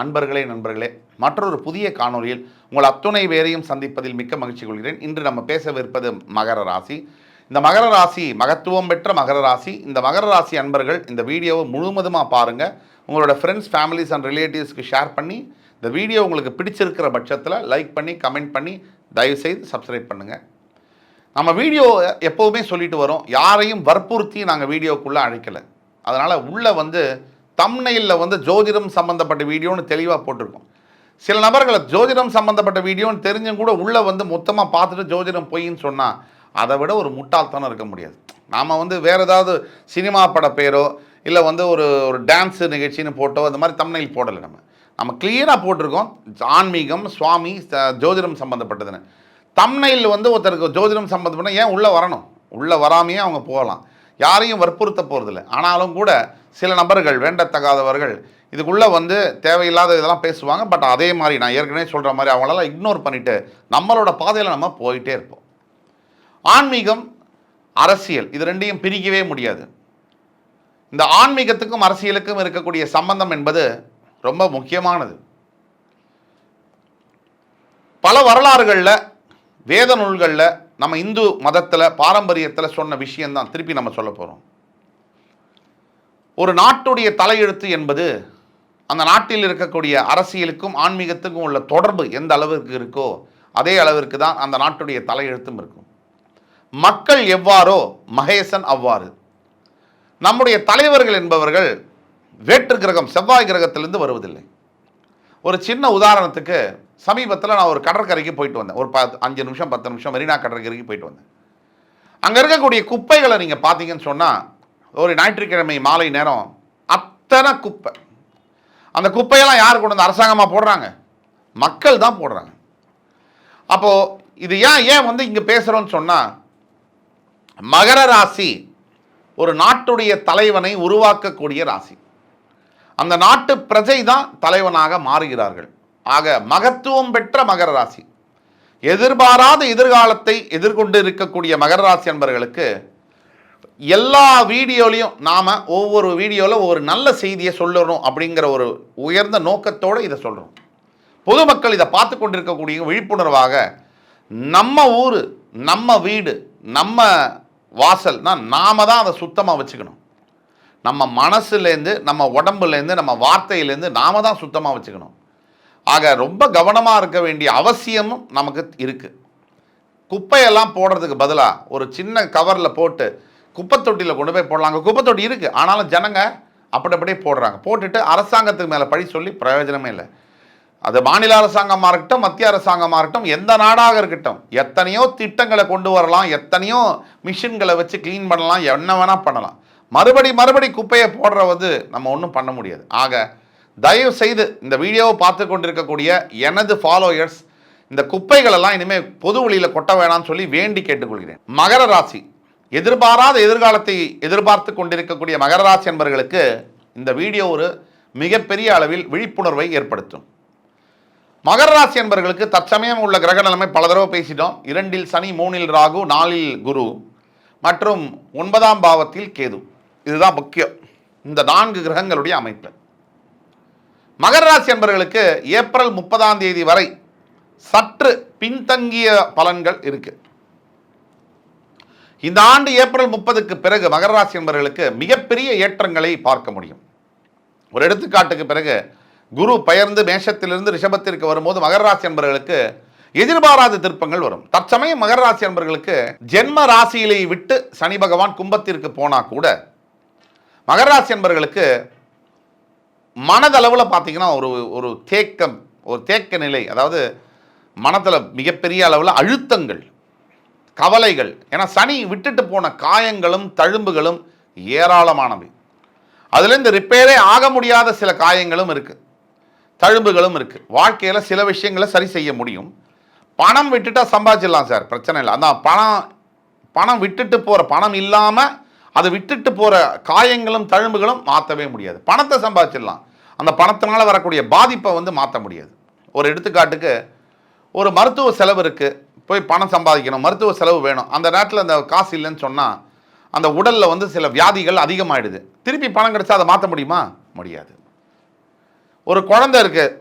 அன்பர்களே நண்பர்களே மற்றொரு புதிய காணொளியில் உங்கள் அத்துணை பேரையும் சந்திப்பதில் மிக்க மகிழ்ச்சி கொள்கிறேன். இன்று நம்ம பேசவிருப்பது மகர ராசி. இந்த மகர ராசி மகத்துவம் பெற்ற மகர ராசி. இந்த மகர ராசி அன்பர்கள் இந்த வீடியோவை முழுவதுமாக பாருங்கள் உங்களோட ஃப்ரெண்ட்ஸ் ஃபேமிலிஸ் அண்ட் ரிலேட்டிவ்ஸ்க்கு ஷேர் பண்ணி இந்த வீடியோ உங்களுக்கு பிடிச்சிருக்கிற பட்சத்தில் லைக் பண்ணி கமெண்ட் பண்ணி தயவுசெய்து சப்ஸ்கிரைப் பண்ணுங்கள் நம்ம வீடியோ எப்போவுமே சொல்லிட்டு வரோம். யாரையும் வற்புறுத்தி நாங்கள் வீடியோக்குள்ளே அழைக்கலை. அதனால் உள்ளே வந்து தம்னையில் வந்து ஜோதிடம் சம்மந்தப்பட்ட வீடியோன்னு தெளிவாக போட்டிருக்கோம். சில நபர்களை ஜோதிடம் சம்மந்தப்பட்ட வீடியோன்னு தெரிஞ்சும் கூட உள்ளே வந்து மொத்தமாக பார்த்துட்டு ஜோதிடம் பொய்ன்னு சொன்னால் அதை விட ஒரு முட்டாள்தனம் இருக்க முடியாது. நாம் வந்து வேறு ஏதாவது சினிமா பட பேரோ இல்லை வந்து ஒரு ஒரு டான்ஸு நிகழ்ச்சின்னு போட்டோ அந்த மாதிரி தம்னையில் போடலை நம்ம. நம்ம கிளியராக போட்டிருக்கோம். ஆன்மீகம் சுவாமி ஜோதிடம் சம்மந்தப்பட்டதுன்னு தம்னையில் வந்து ஒருத்தருக்கு ஜோதிடம் சம்மந்தப்பட்ட ஏன் உள்ளே வரணும்? உள்ளே வராமையே அவங்க போகலாம். யாரையும் வற்புறுத்த போகிறதில்ல ஆனாலும் கூட சில நபர்கள் வேண்டத்தகாதவர்கள் இதுக்குள்ளே வந்து தேவையில்லாத இதெல்லாம் பேசுவாங்க. பட் அதே மாதிரி நான் ஏற்கனவே சொல்கிற மாதிரி அவங்களெல்லாம் இக்னோர் பண்ணிவிட்டு நம்மளோட பாதையில் நம்ம போயிட்டே இருப்போம். ஆன்மீகம் அரசியல் இது ரெண்டையும் பிரிக்கவே முடியாது. இந்த ஆன்மீகத்துக்கும் அரசியலுக்கும் இருக்கக்கூடிய சம்பந்தம் என்பது ரொம்ப முக்கியமானது. பல வரலாறுகளில் வேத நூல்களில் நம்ம இந்து மதத்தில் பாரம்பரியத்தில் சொன்ன விஷயம்தான் திருப்பி நம்ம சொல்ல போகிறோம் ஒரு நாட்டுடைய தலையெழுத்து என்பது அந்த நாட்டில் இருக்கக்கூடிய அரசியலுக்கும் ஆன்மீகத்துக்கும் உள்ள தொடர்பு எந்த அளவிற்கு இருக்கோ அதே அளவிற்கு தான் அந்த நாட்டுடைய தலையெழுத்தும் இருக்கும். மக்கள் எவ்வாறோ மகேசன் அவ்வாறு. நம்முடைய தலைவர்கள் என்பவர்கள் வேற்று கிரகம் செவ்வாய் கிரகத்திலிருந்து வருவதில்லை. ஒரு சின்ன உதாரணத்துக்கு சமீபத்தில் நான் ஒரு கடற்கரைக்கு போயிட்டு வந்தேன். ஒரு பத்து அஞ்சு நிமிஷம் பத்து நிமிஷம் மெரினா கடற்கரைக்கு போயிட்டு வந்தேன். அங்கே இருக்கக்கூடிய குப்பைகளை நீங்கள் பார்த்தீங்கன்னு சொன்னால் ஒரு ஞாயிற்றுக்கிழமை மாலை நேரம் அத்தனை குப்பை. அந்த குப்பையெல்லாம் யார் கொண்டு வந்து அரசாங்கமாக போடுறாங்க? மக்கள் தான் போடுறாங்க. அப்போது இது ஏன் ஏன் வந்து இங்கே பேசுகிறோன்னு சொன்னால் மகர ராசி ஒரு நாட்டுடைய தலைவனை உருவாக்கக்கூடிய ராசி. அந்த நாட்டு பிரஜை தான் தலைவனாக மாறுகிறார்கள். ஆக மகத்துவம் பெற்ற மகர ராசி. எதிர்பாராத எதிர்காலத்தை எதிர்கொண்டு இருக்கக்கூடிய மகர ராசி என்பவர்களுக்கு எல்லா வீடியோலையும் நாம் ஒவ்வொரு வீடியோவில் ஒரு நல்ல செய்தியை சொல்லணும் அப்படிங்கிற ஒரு உயர்ந்த நோக்கத்தோடு இதை சொல்கிறோம் பொதுமக்கள் இதை பார்த்து கொண்டிருக்கக்கூடிய விழிப்புணர்வாக நம்ம ஊர் நம்ம வீடு நம்ம வாசல்னா நாம் தான் அதை சுத்தமாக வச்சுக்கணும். நம்ம மனசுலேருந்து நம்ம உடம்புலேருந்து நம்ம வார்த்தையிலேருந்து நாம தான் சுத்தமாக வச்சுக்கணும். ஆக ரொம்ப கவனமாக இருக்க வேண்டிய அவசியமும் நமக்கு இருக்குது குப்பையெல்லாம் போடுறதுக்கு பதிலாக ஒரு சின்ன கவரில் போட்டு குப்பை தொட்டியில் கொண்டு போய் போடலாம். அங்கே குப்பை தொட்டி இருக்குது ஆனாலும் ஜனங்க அப்படி அப்படியே போடுறாங்க. போட்டுட்டு அரசாங்கத்துக்கு மேலே பழி சொல்லி பிரயோஜனமே இல்லை. அது மாநில அரசாங்கமாக இருக்கட்டும் மத்திய அரசாங்கமாக இருக்கட்டும் எந்த நாடாக இருக்கட்டும் எத்தனையோ திட்டங்களை கொண்டு வரலாம் எத்தனையோ மிஷின்களை வச்சு க்ளீன் பண்ணலாம் என்ன வேணால் பண்ணலாம். மறுபடி மறுபடி குப்பையை போடுற வந்து நம்ம ஒன்றும் பண்ண முடியாது. ஆக தயவு செய்து இந்த வீடியோவை பார்த்து கொண்டிருக்கக்கூடிய எனது ஃபாலோயர்ஸ் இந்த குப்பைகளெல்லாம் இனிமேல் பொது வழியில் கொட்ட வேணாம்னு சொல்லி வேண்டி கேட்டுக்கொள்கிறேன். மகர ராசி. எதிர்பாராத எதிர்காலத்தை எதிர்பார்த்து கொண்டிருக்கக்கூடிய மகர ராசி என்பவர்களுக்கு இந்த வீடியோ ஒரு மிகப்பெரிய அளவில் விழிப்புணர்வை ஏற்படுத்தும். மகர ராசி என்பவர்களுக்கு தற்சமயம் உள்ள கிரக நிலைமை பல தடவை பேசிட்டோம். இரண்டில் சனி மூணில் ராகு நாலில் குரு மற்றும் ஒன்பதாம் பாவத்தில் கேது. இதுதான் முக்கியம். இந்த நான்கு கிரகங்களுடைய அமைப்பு. மகர ராசி என்பவர்களுக்கு ஏப்ரல் முப்பதாம் தேதி வரை சற்று பின்தங்கிய பலன்கள் இருக்கு. இந்த ஆண்டு ஏப்ரல் முப்பதுக்கு பிறகு மகர ராசி என்பவர்களுக்கு மிகப்பெரிய ஏற்றங்களை பார்க்க முடியும். ஒரு எடுத்துக்காட்டுக்கு பிறகு குரு பெயர்ந்து மேஷத்திலிருந்து ரிஷபத்திற்கு வரும்போது மகர ராசி என்பவர்களுக்கு எதிர்பாராத திருப்பங்கள் வரும். தற்சமயம் மகர ராசி என்பவர்களுக்கு ஜென்ம ராசியிலே விட்டு சனி பகவான் கும்பத்திற்கு போனா கூட மகர ராசி என்பவர்களுக்கு மனதளவில் பார்த்தீங்கன்னா ஒரு ஒரு தேக்கம் ஒரு தேக்க நிலை. அதாவது மனத்தில் மிகப்பெரிய அளவில் அழுத்தங்கள் கவலைகள். ஏன்னா சனி விட்டுட்டு போன காயங்களும் தழும்புகளும் ஏராளமானவை. அதுலேருந்து ரிப்பேரே ஆக முடியாத சில காயங்களும் இருக்குது தழும்புகளும் இருக்குது வாழ்க்கையில் சில விஷயங்களை சரி செய்ய முடியும். பணம் விட்டுட்டா சம்பாதிச்சிடலாம் சார். பிரச்சனை இல்லை. அதான் பணம் பணம் விட்டுட்டு போகிற பணம் இல்லாமல் அதை விட்டுட்டு போகிற காயங்களும் தழும்புகளும் மாற்றவே முடியாது. பணத்தை சம்பாதிச்சிடலாம். அந்த பணத்தினால் வரக்கூடிய பாதிப்பை வந்து மாற்ற முடியாது. ஒரு எடுத்துக்காட்டுக்கு ஒரு மருத்துவ செலவு இருக்குது போய் பணம் சம்பாதிக்கணும் மருத்துவ செலவு வேணும். அந்த நேரத்தில் அந்த காசு இல்லைன்னு சொன்னால் அந்த உடலில் வந்து சில வியாதிகள் அதிகமாகிடுது திருப்பி பணம் கிடைச்சா அதை மாற்ற முடியுமா? முடியாது. ஒரு குழந்தை இருக்குது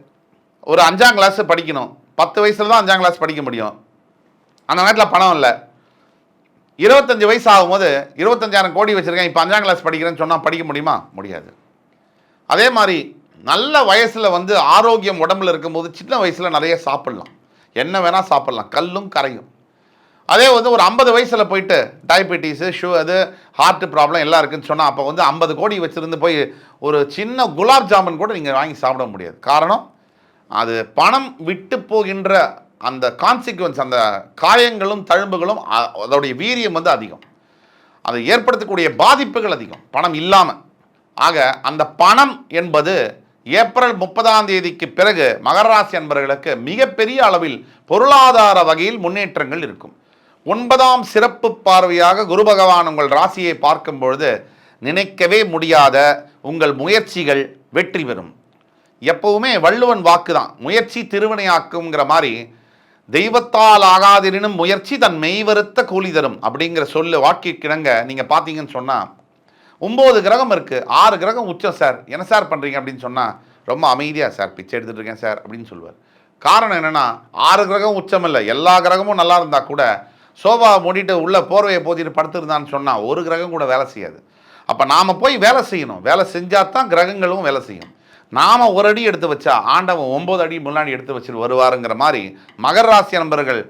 ஒரு அஞ்சாம் கிளாஸ் படிக்கணும். பத்து வயசில் தான் அஞ்சாம் கிளாஸ் படிக்க முடியும். அந்த நேரத்தில் பணம் இல்லை. இருபத்தஞ்சி வயசு ஆகும்போது இருபத்தஞ்சாயிரம் கோடி வச்சுருக்கேன் இப்போ அஞ்சாம் கிளாஸ் படிக்கிறேன்னு சொன்னால் படிக்க முடியுமா? முடியாது. அதே மாதிரி நல்ல வயசில் வந்து ஆரோக்கியம் உடம்புல இருக்கும்போது சின்ன வயசில் நிறைய சாப்பிட்லாம். என்ன வேணால் சாப்பிட்லாம். கல்லும் கரையும். அதே வந்து ஒரு ஐம்பது வயசில் போயிட்டு டயபெட்டிஸு ஷு அது ஹார்ட் ப்ராப்ளம் எல்லாம் இருக்குன்னு சொன்னால் அப்போ வந்து ஐம்பது கோடி வச்சுருந்து போய் ஒரு சின்ன குலாப் ஜாமுன் கூட நீங்கள் வாங்கி சாப்பிட முடியாது. காரணம் அது பணம் விட்டு போகின்ற அந்த கான்சிக்வன்ஸ் அந்த காயங்களும் தழும்புகளும் அதோடைய வீரியம் வந்து அதிகம். அதை ஏற்படுத்தக்கூடிய பாதிப்புகள் அதிகம். பணம் இல்லாமல் ஆக அந்த பணம் என்பது ஏப்ரல் முப்பதாம் தேதிக்கு பிறகு மகர ராசி அன்பர்களுக்கு மிகப்பெரிய அளவில் பொருளாதார வகையில் முன்னேற்றங்கள் இருக்கும். ஒன்பதாம் சிறப்பு பார்வையாக குரு பகவான் உங்கள் ராசியை பார்க்கும் பொழுது நினைக்கவே முடியாத உங்கள் முயற்சிகள் வெற்றி பெறும். எப்பவுமே வள்ளுவன் வாக்கு தான் முயற்சி திருவினையாக்குங்கிற மாதிரி தெய்வத்தால் ஆகாதிரினும் முயற்சி தன் மெய்வருத்த கூலி தரும் அப்படிங்கிற சொல்லு வாக்கிற்கிணங்க நீங்கள் பார்த்தீங்கன்னு சொன்னால் ஒம்பது கிரகம் இருக்குது ஆறு கிரகம் உச்சம் சார் என்ன சார் பண்ணுறீங்க அப்படின்னு சொன்னால் ரொம்ப அமைதியாக சார் பிச்சை எடுத்துகிட்டு இருக்கேன் சார் அப்படின்னு சொல்லுவார். காரணம் என்னென்னா ஆறு கிரகம் உச்சம் இல்லை. எல்லா கிரகமும் நல்லா இருந்தால் கூட சோபா மூடிட்டு உள்ளே போர்வையை போத்திட்டு படுத்துருந்தான்னு சொன்னால் ஒரு கிரகம் கூட வேலை செய்யாது. அப்போ நாம் போய் வேலை செய்யணும். வேலை செஞ்சால் தான் கிரகங்களும் வேலை செய்யும். நாம் ஒரு அடி எடுத்து வச்சா ஆண்டவன் ஒம்பது அடி முன்னாடி எடுத்து வச்சுட்டு வருவாருங்கிற மாதிரி மகர ராசி நண்பர்கள்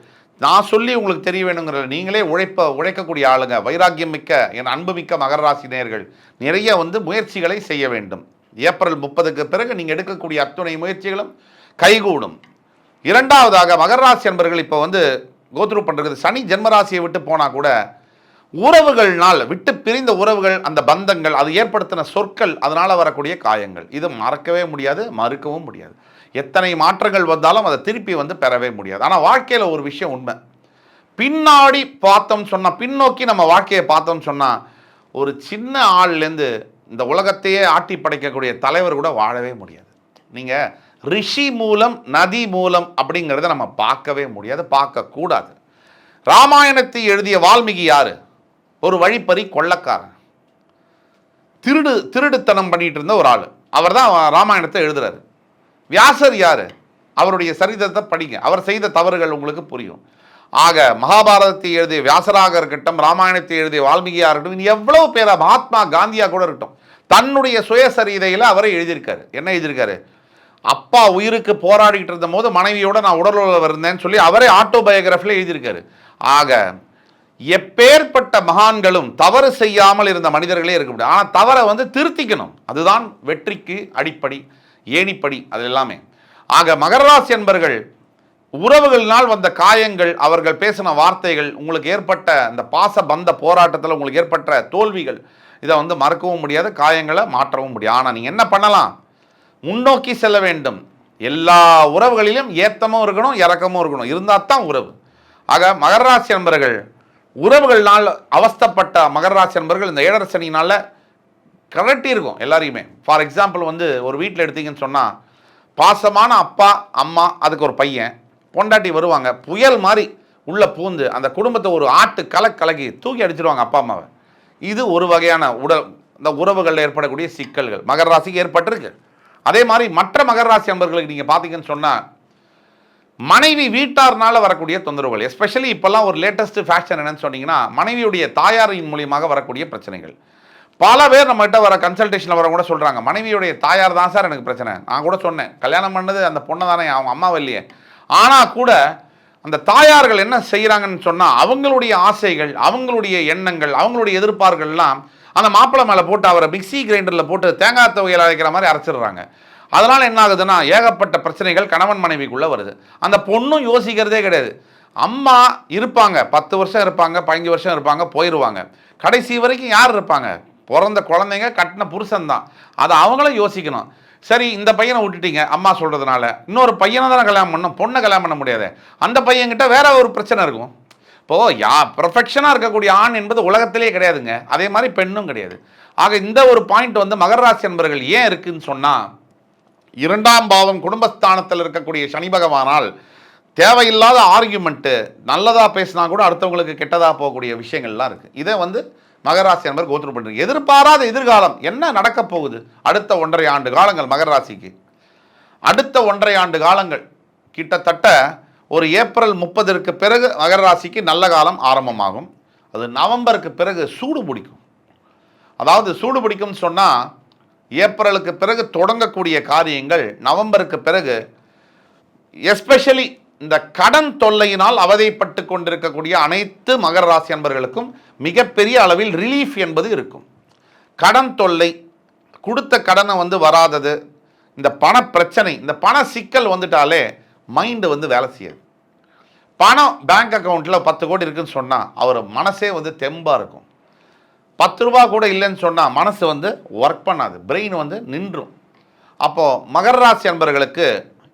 நான் சொல்லி உங்களுக்கு தெரிய வேணுங்கிற நீங்களே உழைப்ப உழைக்கக்கூடிய ஆளுங்க வைராக்கியம் மிக்க என் அன்பு மிக்க மகர ராசி நேயர்கள் நிறைய வந்து முயற்சிகளை செய்ய வேண்டும். ஏப்ரல் முப்பதுக்கு பிறகு நீங்கள் எடுக்கக்கூடிய அத்துணை முயற்சிகளும் கைகூடும். இரண்டாவதாக மகர ராசி அன்பர்கள் இப்போ வந்து கோத்ரூ பண்ணுறது சனி ஜென்மராசியை விட்டு போனால் கூட உறவுகள்னால் விட்டு பிரிந்த உறவுகள் அந்த பந்தங்கள் அது ஏற்படுத்தின சொற்கள் அதனால் வரக்கூடிய காயங்கள். இது மறக்கவே முடியாது மறுக்கவும் முடியாது. எத்தனை மாற்றங்கள் வந்தாலும் அதை திருப்பி வந்து பெறவே முடியாது. ஆனால் வாழ்க்கையில் ஒரு விஷயம் உண்மை. பின்னாடி பார்த்தோம் சொன்னால் பின்னோக்கி நம்ம வாழ்க்கையை பார்த்தோம்னு சொன்னால் ஒரு சின்ன ஆள்லேருந்து இந்த உலகத்தையே ஆட்டி படைக்கக்கூடிய தலைவர் கூட வாழவே முடியாது. நீங்கள் ரிஷி மூலம் நதி மூலம் அப்படிங்கிறத நம்ம பார்க்கவே முடியாது பார்க்கக்கூடாது. ராமாயணத்தை எழுதிய வால்மீகி யார்? ஒரு வழிப்பறி கொள்ளக்காரன். திருடு திருடுத்தனம் பண்ணிட்டு இருந்த ஒரு ஆள். அவர் தான் ராமாயணத்தை எழுதுறாரு. வியாசர் யாரு? அவருடைய சரிதத்தை படிங்க. அவர் செய்த தவறுகள் உங்களுக்கு புரியும். ஆக மகாபாரதத்தை எழுதிய வியாசராக இருக்கட்டும் ராமாயணத்தை எழுதிய வால்மீகியாக இருக்கட்டும் இனி எவ்வளவு பேரா மகாத்மா காந்தியாக கூட இருக்கட்டும் தன்னுடைய சுயசரிதையில் அவரை எழுதியிருக்காரு. என்ன எழுதியிருக்காரு? அப்பா உயிருக்கு போராடிக்கிட்டு இருந்த போது மனைவியோட நான் உடலுறவு இருந்தேன்னு சொல்லி அவரே ஆட்டோபயோகிராஃபியில் எழுதியிருக்காரு. ஆக எப்பேற்பட்ட மகான்களும் தவறு செய்யாமல் இருந்த மனிதர்களே இருக்க முடியும் ஆனால் தவறை வந்து திருத்திக்கணும். அதுதான் வெற்றிக்கு அடிப்படை ஏணிப்படி அது எல்லாமே ஆக மகராசி என்பர்கள் உறவுகளினால் வந்த காயங்கள் அவர்கள் பேசின வார்த்தைகள் உங்களுக்கு ஏற்பட்ட அந்த பாச பந்த போராட்டத்தில் உங்களுக்கு ஏற்பட்ட தோல்விகள் இதை வந்து மறக்கவும் முடியாது காயங்களை மாற்றவும் முடியாது. ஆனால் நீங்கள் என்ன பண்ணலாம்? முன்னோக்கி செல்ல வேண்டும். எல்லா உறவுகளிலும் ஏத்தமும் இருக்கணும் இறக்கமும் இருக்கணும். இருந்தால் தான் உறவு. ஆக மகராசி என்பர்கள் உறவுகள்னால் அவஸ்தைப்பட்ட மகர ராசி என்பர்கள் இந்த ஏழரை சனினால இருக்கும் எல்லாரையுமே. ஃபார் எக்ஸாம்பிள் வந்து ஒரு வீட்டில் எடுத்தீங்கன்னு சொன்னால் பாசமான அப்பா அம்மா அதுக்கு ஒரு பையன் பொண்டாட்டி வருவாங்க புயல் மாதிரி உள்ளே பூந்து அந்த குடும்பத்தை ஒரு ஆட்டு கல கலக்கி தூக்கி அடிச்சிருவாங்க அப்பா அம்மாவை. இது ஒரு வகையான உடல் இந்த உறவுகளில் ஏற்படக்கூடிய சிக்கல்கள். மகர ராசிக்கு ஏற்பட்டிருக்கு. அதே மாதிரி மற்ற மகர ராசி நண்பர்களுக்கு நீங்கள் பார்த்தீங்கன்னு சொன்னால் மனைவி வீட்டார்னால வரக்கூடிய தொந்தரவுகள் எஸ்பெஷலி இப்போல்லாம் ஒரு லேட்டஸ்ட் ஃபேஷன் என்னன்னு சொன்னீங்கன்னா மனைவியுடைய தாயாரின் மூலியமாக வரக்கூடிய பிரச்சனைகள். பல பேர் நம்மகிட்ட வர கன்சல்டேஷனில் வர கூட சொல்கிறாங்க மனைவியுடைய தாயார் தான் சார் எனக்கு பிரச்சனை. நான் கூட சொன்னேன் கல்யாணம் பண்ணது அந்த பொண்ணை தானே அவங்க அம்மாவை இல்லையே. ஆனால் கூட அந்த தாயார்கள் என்ன செய்கிறாங்கன்னு சொன்னால் அவங்களுடைய ஆசைகள் அவங்களுடைய எண்ணங்கள் அவங்களுடைய எதிர்பார்கள்லாம் அந்த மாப்பிள்ளை மேலே போட்டு அவரை மிக்சி கிரைண்டரில் போட்டு தேங்காய் துவையில் அரைக்கிற மாதிரி அரைச்சிடுறாங்க. அதனால் என்ன ஆகுதுன்னா ஏகப்பட்ட பிரச்சனைகள் கணவன் மனைவிக்குள்ளே வருது. அந்த பொண்ணும் யோசிக்கிறதே கிடையாது. அம்மா இருப்பாங்க பத்து வருஷம் இருப்பாங்க பதினஞ்சு வருஷம் இருப்பாங்க போயிடுவாங்க கடைசி வரைக்கும் யார் இருப்பாங்க? பிறந்த குழந்தைங்க கட்டின புருஷன் தான் அதை அவங்களும் யோசிக்கணும். சரி இந்த பையனை விட்டுட்டீங்க அம்மா சொல்கிறதுனால இன்னொரு பையனை தானே கல்யாணம் பண்ணணும் பொண்ணை கல்யாணம் பண்ண முடியாது. அந்த பையன்கிட்ட வேற ஒரு பிரச்சனை இருக்கும். இப்போது யா ப்ரொஃபெக்ஷனாக இருக்கக்கூடிய ஆண் என்பது உலகத்திலே கிடையாதுங்க. அதே மாதிரி பெண்ணும் கிடையாது. ஆக இந்த ஒரு பாயிண்ட் வந்து மகராசி என்பர்கள் ஏன் இருக்குதுன்னு சொன்னால் இரண்டாம் பாவம் குடும்பஸ்தானத்தில் இருக்கக்கூடிய சனி பகவானால் தேவையில்லாத ஆர்கியூமெண்ட்டு நல்லதாக பேசினா கூட அடுத்தவங்களுக்கு கெட்டதாக போகக்கூடிய விஷயங்கள்லாம் இருக்குது இதை வந்து மகராசி நண்பர் கோத்திரம் பண்ணுறீங்க எதிர்பாராத எதிர்காலம் என்ன நடக்கப் போகுது? அடுத்த ஒன்றரை ஆண்டு காலங்கள் மகராசிக்கு அடுத்த ஒன்றரை ஆண்டு காலங்கள் கிட்டத்தட்ட ஒரு ஏப்ரல் முப்பதற்கு பிறகு மகர ராசிக்கு நல்ல காலம் ஆரம்பமாகும். அது நவம்பருக்கு பிறகு சூடு பிடிக்கும். அதாவது சூடு பிடிக்கும்னு சொன்னால் ஏப்ரலுக்கு பிறகு தொடங்கக்கூடிய காரியங்கள் நவம்பருக்கு பிறகு எஸ்பெஷலி இந்த கடன் தொல்லையினால் அவதைப்பட்டு கொண்டிருக்கக்கூடிய அனைத்து மகர ராசி அன்பர்களுக்கும் மிகப்பெரிய அளவில் ரிலீஃப் என்பது இருக்கும். கடன் தொல்லை கொடுத்த கடனை வந்து வராதது இந்த பண பிரச்சனை இந்த பண சிக்கல் வந்துட்டாலே மைண்டு வந்து வேலை செய்யாது. பணம் பேங்க் அக்கௌண்ட்டில் பத்து கோடி இருக்குன்னு சொன்னால் அவர் மனசே வந்து தெம்பாக இருக்கும். பத்து ரூபா கூட இல்லைன்னு சொன்னால் மனசு வந்து ஒர்க் பண்ணாது. பிரெயின் வந்து நின்றும். அப்போது மகர ராசி அன்பர்களுக்கு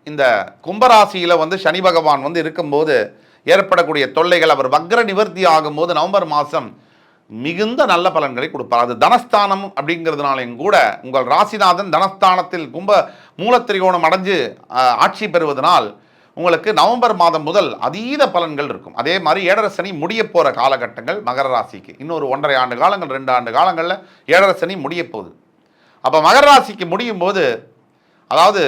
இந்த கும்பராசியில் வந்து சனி பகவான் வந்து இருக்கும்போது ஏற்படக்கூடிய தொல்லைகள் அவர் வக்ர நிவர்த்தி ஆகும்போது நவம்பர் மாதம் மிகுந்த நல்ல பலன்களை கொடுப்பார். அது தனஸ்தானம் அப்படிங்கிறதுனாலையும் கூட உங்கள் ராசிநாதன் தனஸ்தானத்தில் கும்ப மூலத்திரிகோணம் அடைஞ்சு ஆட்சி பெறுவதனால் உங்களுக்கு நவம்பர் மாதம் முதல் அதீத பலன்கள் இருக்கும். அதே மாதிரி ஏழரை சனி முடிய போகிற காலகட்டங்கள் மகர ராசிக்கு. இன்னொரு ஒன்றரை ஆண்டு காலங்கள் ரெண்டு ஆண்டு காலங்களில் ஏழரை சனி முடிய போகுது. அப்போ மகர ராசிக்கு முடியும் போது அதாவது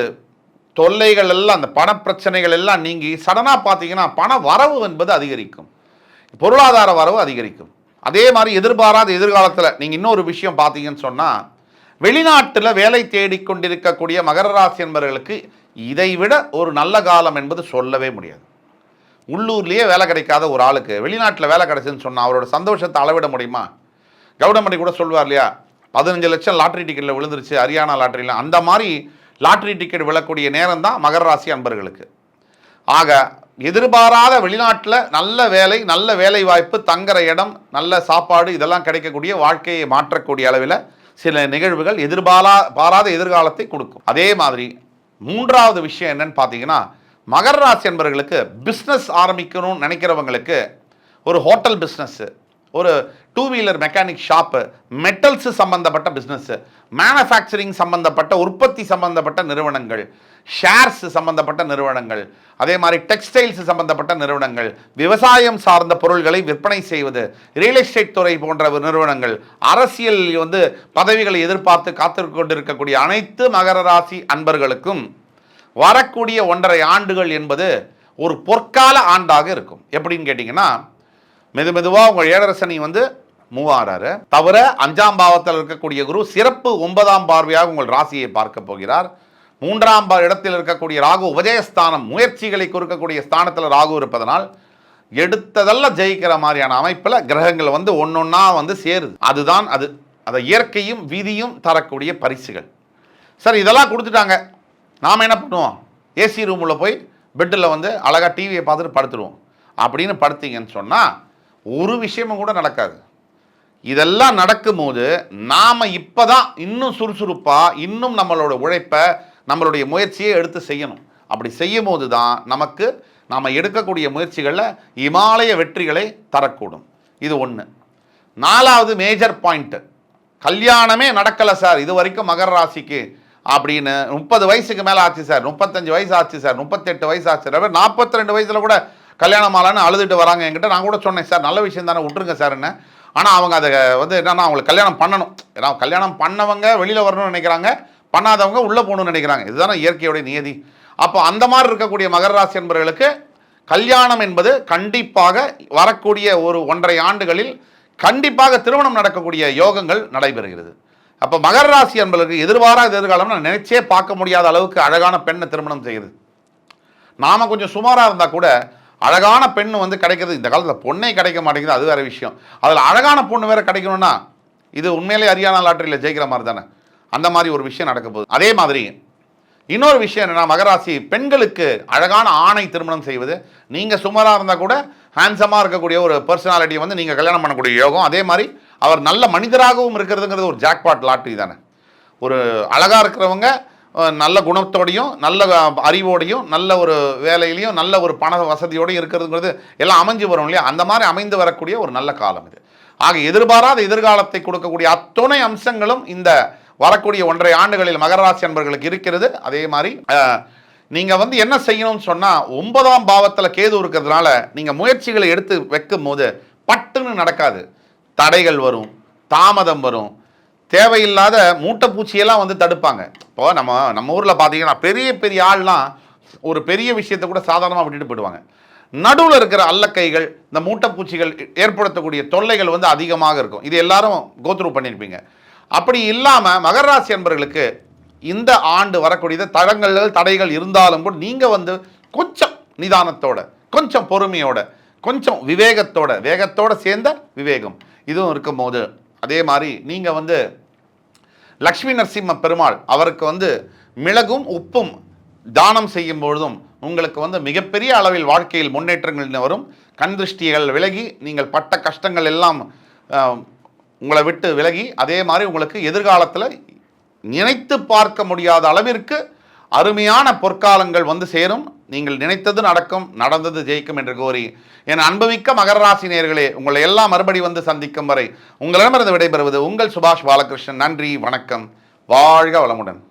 தொல்லைகள் எல்லாம் அந்த பண பிரச்சனைகள் எல்லாம் நீங்கி சடனாக பார்த்தீங்கன்னா பண வரவு என்பது அதிகரிக்கும். பொருளாதார வரவு அதிகரிக்கும். அதே மாதிரி எதிர்பாராத எதிர்காலத்தில் நீங்கள் இன்னொரு விஷயம் பார்த்தீங்கன்னு சொன்னால் வெளிநாட்டில் வேலை தேடிக்கொண்டிருக்கக்கூடிய மகர ராசி என்பவர்களுக்கு இதைவிட ஒரு நல்ல காலம் என்பது சொல்லவே முடியாது. உள்ளூர்லேயே வேலை கிடைக்காத ஒரு ஆளுக்கு வெளிநாட்டில் வேலை கிடைச்சுன்னு சொன்னால் அவரோட சந்தோஷத்தை அளவிட முடியுமா? கவுடமணி கூட சொல்வார் இல்லையா? பதினஞ்சு லட்சம் லாட்ரி டிக்கெட்டில் விழுந்துருச்சு ஹரியானா லாட்ரியில் அந்த மாதிரி லாட்ரி டிக்கெட் விழக்கூடிய நேரம் தான் மகர ராசி அன்பர்களுக்கு. ஆக எதிர்பாராத வெளிநாட்டில் நல்ல வேலை நல்ல வேலை வாய்ப்பு தங்குற இடம் நல்ல சாப்பாடு இதெல்லாம் கிடைக்கக்கூடிய வாழ்க்கையை மாற்றக்கூடிய அளவில் சில நிகழ்வுகள் எதிர்பாரா பாராத எதிர்காலத்தை கொடுக்கும். அதே மாதிரி மூன்றாவது விஷயம் என்னன்னு பார்த்தீங்கன்னா மகர ராசி என்பவர்களுக்கு பிஸ்னஸ் ஆரம்பிக்கணும்னு நினைக்கிறவங்களுக்கு ஒரு ஹோட்டல் பிஸ்னஸ்ஸு ஒரு two wheeler mechanic shop metals சம்பந்தப்பட்ட பிஸ்னஸ்ஸு மேனுஃபேக்சரிங் சம்பந்தப்பட்ட உற்பத்தி சம்பந்தப்பட்ட நிறுவனங்கள் ஷேர்ஸ் சம்பந்தப்பட்ட நிறுவனங்கள் அதே மாதிரி டெக்ஸ்டைல்ஸ் சம்பந்தப்பட்ட நிறுவனங்கள் விவசாயம் சார்ந்த பொருள்களை விற்பனை செய்வது ரியல் எஸ்டேட் துறை போன்ற நிறுவனங்கள் அரசியல் வந்து பதவிகளை எதிர்பார்த்து காத்திருக்க கொண்டிருக்கக்கூடிய அனைத்து மகர ராசி அன்பர்களுக்கும் வரக்கூடிய ஒன்றரை ஆண்டுகள் என்பது ஒரு பொற்கால ஆண்டாக இருக்கும். எப்படின்னு கேட்டிங்கன்னா மெது மெதுவாக உங்கள் ஏழரசனி வந்து மூவாறாரு. தவிர அஞ்சாம் பாவத்தில் இருக்கக்கூடிய குரு சிறப்பு ஒன்பதாம் பார்வையாக உங்கள் ராசியை பார்க்க போகிறார். மூன்றாம் இடத்தில் இருக்கக்கூடிய ராகு உபஜயஸ்தானம் முயற்சிகளை கொடுக்கக்கூடிய ஸ்தானத்தில் ராகு இருப்பதனால் எடுத்ததெல்லாம் ஜெயிக்கிற மாதிரியான அமைப்பில் கிரகங்கள் வந்து ஒன்றொன்னா வந்து சேருது. அதுதான் அது. அதை இயற்கையும் விதியும் தரக்கூடிய பரிசுகள். சார் இதெல்லாம் கொடுத்துட்டாங்க. நாம் என்ன பண்ணுவோம்? ஏசி ரூமில் போய் பெட்டில் வந்து அழகாக டிவியை பார்த்துட்டு படுத்துடுவோம் அப்படின்னு படுத்தீங்கன்னு சொன்னால் ஒரு விஷயமும் கூட நடக்காது. இதெல்லாம் நடக்கும்போது நாம் இப்போ தான் இன்னும் சுறுசுறுப்பாக இன்னும் நம்மளோட உழைப்பை நம்மளுடைய முயற்சியை எடுத்து செய்யணும். அப்படி செய்யும் போது தான் நமக்கு நாம் எடுக்கக்கூடிய முயற்சிகளில் இமாலய வெற்றிகளை தரக்கூடும். இது ஒன்று நாலாவது மேஜர் பாயிண்ட்டு கல்யாணமே நடக்கலை சார். இது வரைக்கும் மகர ராசிக்கு அப்படின்னு முப்பது வயசுக்கு மேலே ஆச்சு சார். முப்பத்தஞ்சு வயசு ஆச்சு சார். முப்பத்தெட்டு வயசு ஆச்சு சார். நாற்பத்தி ரெண்டு வயசில் கூட கல்யாணம் ஆளான்னு அழுதுட்டு வராங்க என்கிட்ட. நான் கூட சொன்னேன் சார் நல்ல விஷயம் தானே விட்டுருங்க சார் என்ன. ஆனால் அவங்க அதை வந்து என்னன்னா அவங்களுக்கு கல்யாணம் பண்ணணும். ஏன்னா கல்யாணம் பண்ணவங்க வெளியில் வரணும்னு நினைக்கிறாங்க. பண்ணாதவங்க உள்ளே போகணும்னு நினைக்கிறாங்க. இதுதானே இயற்கையோட நியதி. அப்போ அந்த மாதிரி இருக்கக்கூடிய மகர ராசி என்பவர்களுக்கு கல்யாணம் என்பது கண்டிப்பாக வரக்கூடிய ஒரு ஒன்றரை ஆண்டுகளில் கண்டிப்பாக திருமணம் நடக்கக்கூடிய யோகங்கள் நடைபெறுகிறது. அப்போ மகர ராசி என்பதற்கு எதிர்பாராத எதிர்காலம் நான் நினைச்சே பார்க்க முடியாத அளவுக்கு அழகான பெண்ணை திருமணம் செய்யுது. நாம் கொஞ்சம் சுமாராக இருந்தால் கூட அழகான பெண் வந்து கிடைக்கிறது. இந்த காலத்தில் பொண்ணே கிடைக்க மாட்டேங்குது. அது வேற விஷயம். அதில் அழகான பொண்ணு வேறு கிடைக்கணும்னா இது உண்மையிலே ஹரியானா லாட்டரியில் ஜெயிக்கிற மாதிரி தானே. அந்த மாதிரி ஒரு விஷயம் நடக்க போகுது. அதே மாதிரி இன்னொரு விஷயம் என்னென்னா மகராசி பெண்களுக்கு அழகான ஆணை திருமணம் செய்வது. நீங்கள் சுமாராக இருந்தால் கூட ஹேண்ட்ஸமாக இருக்கக்கூடிய ஒரு பர்சனாலிட்டியை வந்து நீங்கள் கல்யாணம் பண்ணக்கூடிய யோகம். அதே மாதிரி அவர் நல்ல மனிதராகவும் இருக்கிறதுங்கிறது ஒரு ஜாக்பாட் லாட்ரி தானே. ஒரு அழகாக இருக்கிறவங்க நல்ல குணத்தோடையும் நல்ல அறிவோடையும் நல்ல ஒரு வேலையிலையும் நல்ல ஒரு பண வசதியோடையும் இருக்கிறதுங்கிறது எல்லாம் அமைஞ்சு வரும் இல்லையா? அந்த மாதிரி அமைந்து வரக்கூடிய ஒரு நல்ல காலம் இது. ஆக எதிர்பாராத எதிர்காலத்தை கொடுக்கக்கூடிய அத்துணை அம்சங்களும் இந்த வரக்கூடிய ஒன்றரை ஆண்டுகளில் மகராசி அன்பர்களுக்கு இருக்கிறது. அதே மாதிரி நீங்கள் வந்து என்ன செய்யணும்னு சொன்னால் ஒன்பதாம் பாவத்தில் கேது இருக்கிறதுனால நீங்கள் முயற்சிகளை எடுத்து வைக்கும் போது பட்டுன்னு நடக்காது. தடைகள் வரும் தாமதம் வரும். தேவையில்லாத மூட்டைப்பூச்சியெல்லாம் வந்து தடுப்பாங்க. இப்போ நம்ம நம்ம ஊரில் பார்த்தீங்கன்னா பெரிய பெரிய ஆள்லாம் ஒரு பெரிய விஷயத்தை கூட சாதாரணமாக விட்டுட்டு போயிடுவாங்க. நடுவில் இருக்கிற அல்லக்கைகள் இந்த மூட்டைப்பூச்சிகள் ஏற்படுத்தக்கூடிய தொல்லைகள் வந்து அதிகமாக இருக்கும். இது எல்லாரும் கோத்ரூ பண்ணியிருப்பீங்க அப்படி இல்லாமல் மகர ராசி அன்பர்களுக்கு இந்த ஆண்டு வரக்கூடிய தடங்கள் தடைகள் இருந்தாலும் கூட நீங்கள் வந்து கொஞ்சம் நிதானத்தோட கொஞ்சம் பொறுமையோட கொஞ்சம் விவேகத்தோட வேகத்தோட சேர்ந்த விவேகம். இதுவும் இருக்கும்போது அதே மாதிரி நீங்கள் வந்து லக்ஷ்மி நரசிம்ம பெருமாள் அவருக்கு வந்து மிளகும் உப்பும் தானம் செய்யும் பொழுதும் உங்களுக்கு வந்து மிகப்பெரிய அளவில் வாழ்க்கையில் முன்னேற்றங்கள் வரும். கண் திருஷ்டிகள் விலகி நீங்கள் பட்ட கஷ்டங்கள் எல்லாம் உங்களை விட்டு விலகி அதே மாதிரி உங்களுக்கு எதிர்காலத்தில் நினைத்து பார்க்க முடியாத அளவிற்கு அருமையான பொற்காலங்கள் வந்து சேரும். நீங்கள் நினைத்தது நடக்கும் நடந்தது ஜெயிக்கும் என்று கோரி என் அன்புமிக்க மகர ராசி நேர்களே உங்களை எல்லாம் மறுபடி வந்து சந்திக்கும் வரை உங்களிடமிருந்து விடைபெறுவது உங்கள் சுபாஷ் பாலகிருஷ்ணன். நன்றி வணக்கம். வாழ்க வளமுடன்.